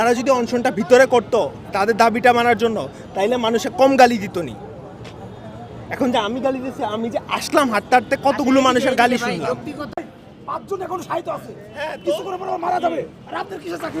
তারা যদি অনশনটা ভিতরে করত তাদের দাবিটা মানার জন্য তাইলে মানুষে কম গালি দিত নি। এখন যে আমি গালি দিচ্ছি আমি যে আসলাম হাঁটতে হাঁটতে কতগুলো মানুষের গালি শুনলাম। পাঁচজন এখন সাহিত্য আছে। কিছু করে পরে মারা যাবে। আর আপনার কিসের চাকরি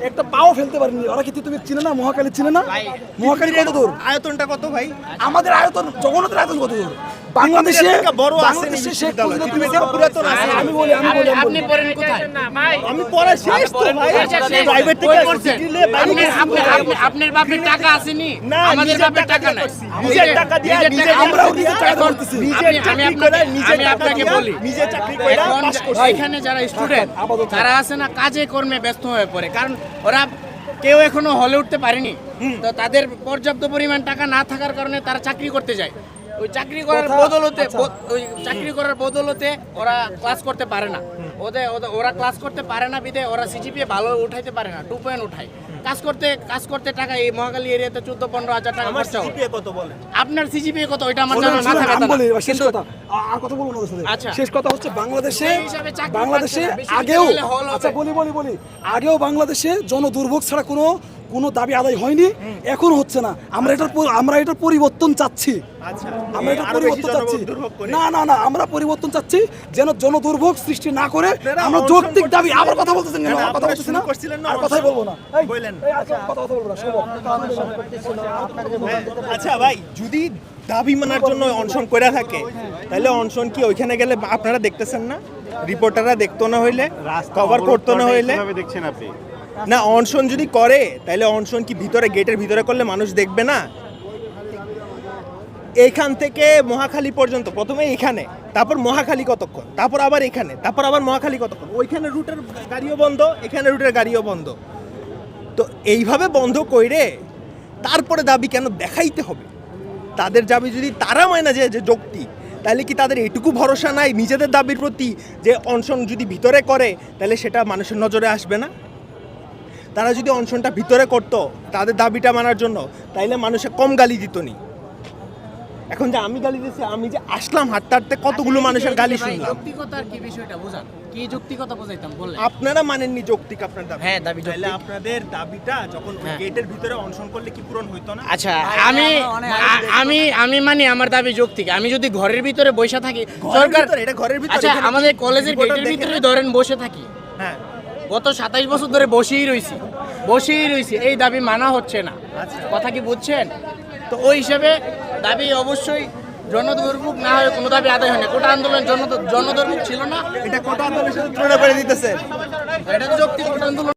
একটা পাও ফেলতে পারেনি। ওরা কি তুমি চিনে না? মহাকালী চিনে না? মহাকালী কত দূর? আয়তনটা কত ভাই? আমাদের আয়তন জগন্নাথের আয়তন কত দূর? বাংলাদেশে বড় আছে শেখ। পুরাতন আছে আমি বলি আমি বলি আপনি পড়েন কোথায়? আমি পড়া শেষ তো ভাই। প্রাইভেট থেকে আপনি আপনি আপনি আপনার বাপের টাকা আসেনি। না আমাদের বাপের টাকা নাই। নিজের টাকা দিয়ে টাকা- আমরাও নিজের টাকা করতেছি। নিজের চাকরি করে নিজের আপনাকে বলি। নিজের চাকরি করে পাস করছি। এখানে যারা স্টুডেন্ট তারা আছে না কাজে কর্মে ব্যস্ত হয়ে পড়ে। কারণ ওরা কেউ এখনও হলে উঠতে পারেনি। তো তাদের পর্যাপ্ত পরিমাণ টাকা না থাকার কারণে তারা চাকরি করতে যায়। ওই চাকরি করার বদলতে আচ্ছা। ওই চাকরি করার বদলতে ওরা ক্লাস করতে পারে না। ওদের ওদের- ওরা ক্লাস করতে পারে না বিদে ওরা সিজিপিএ ভালো উঠাইতে পারে না টু পয়েন্ট উঠায়। কাজ করতে কাজ করতে টাকা এই মহাকালী এরিয়াতে চোদ্দ পনেরো হাজার টাকা খরচা কত বলেন আপনার সিজিপিএ কত? ওইটা আমার জানা না থাকে বলি শেষ কথা। আর কথা বলব না সাথে। আচ্ছা। শেষ কথা হচ্ছে বাংলাদেশে চাকরি বাংলাদেশে বেশি আগেও। আচ্ছা বলি বলি বলি। আগেও বাংলাদেশে জনদুর্ভোগ ছাড়া কোনো কোনো দাবি আদায় হয়নি। এখন হচ্ছে না। আমরা এটার আমরা এটার পরিবর্তন চাচ্ছি। আচ্ছা। আমরা বেশি পরিবর্তন চাচ্ছি। দুর্ভোগ না না না আমরা পরিবর্তন চাচ্ছি যেন জনদুর্ভোগ সৃষ্টি না করে আমরা যৌক্তিক দাবি আবার কথা বলতেছেন কেন? কথা আপনারা না? করছিলেন না আর কথাই বলব না। বললেন। আচ্ছা, কথা কথা বলব না আচ্ছা ভাই যদি দাবি মানার জন্য অনশন করে থাকে তাহলে অনশন কি ওইখানে গেলে আপনারা দেখতেছেন না? রিপোর্টাররা দেখতো না হইলে? কভার করতো না হইলে? দেখছেন আপনি? না অনশন যদি করে তাহলে অনশন কি ভিতরে গেটের ভিতরে করলে মানুষ দেখবে না? এইখান থেকে মহাখালী পর্যন্ত, প্রথমে এখানে তারপর মহাখালী কতক্ষণ, তারপর আবার এখানে, তারপর আবার মহাখালী কতক্ষণ, ওইখানে রুটের গাড়িও বন্ধ, এখানে রুটের গাড়িও বন্ধ। তো এইভাবে বন্ধ কইরে তারপরে দাবি কেন দেখাইতে হবে? তাদের দাবি যদি তারা মানে না যে যে যৌক্তিক, তাহলে কি তাদের এটুকু ভরসা নাই নিজেদের দাবির প্রতি যে অনশন যদি ভিতরে করে, তাহলে সেটা মানুষের নজরে আসবে না? তারা যদি অনশনটা ভিতরে করত, তাদের দাবিটা মানার জন্য, তাইলে মানুষে কম গালি দিত নি। এখন যে আমি গালি দিচ্ছি আমি যে আসলাম হাঁটতে হাঁটতে কতগুলো মানুষের গালি শুনলাম। যৌক্তিকতার কি বিষয়টা বোঝান। কি যৌক্তিকতা বোঝাইতাম বললেন। আপনারা মানেননি যৌক্তিক আপনার দাবি। হ্যাঁ, দাবি তাহলে আপনাদের দাবিটা যখন হ্যাঁ। গেটের ভিতরে অনশন করলে কি পূরণ হইতো না? আচ্ছা আমি আমি আমি মানি আমার দাবি যৌক্তিক। আমি যদি ঘরের ভিতরে বসে থাকি ঘরের সরকার ভিতরে, এটা ঘরের ভিতরে, আচ্ছা আমাদের কলেজের গেটের ভিতরে ধরেন বসে থাকি। হ্যাঁ। গত সাতাইশ বছর ধরে বসেই রইছি। বসেই রইছি। এই দাবি মানা হচ্ছে না। আচ্ছা। কথা কি বুঝছেন? তো ওই হিসেবে দাবি অবশ্যই জনদুর্ভোগ না হয় কোনো দাবি আদায় হয়নি। কোটা আন্দোলন জন জনদুর্ভোগ ছিল না। এটা কোটা আন্দোলনের সাথে তুলনা করে দিতেছে। এটা তো যৌক্তিক কোটা আন্দোলন।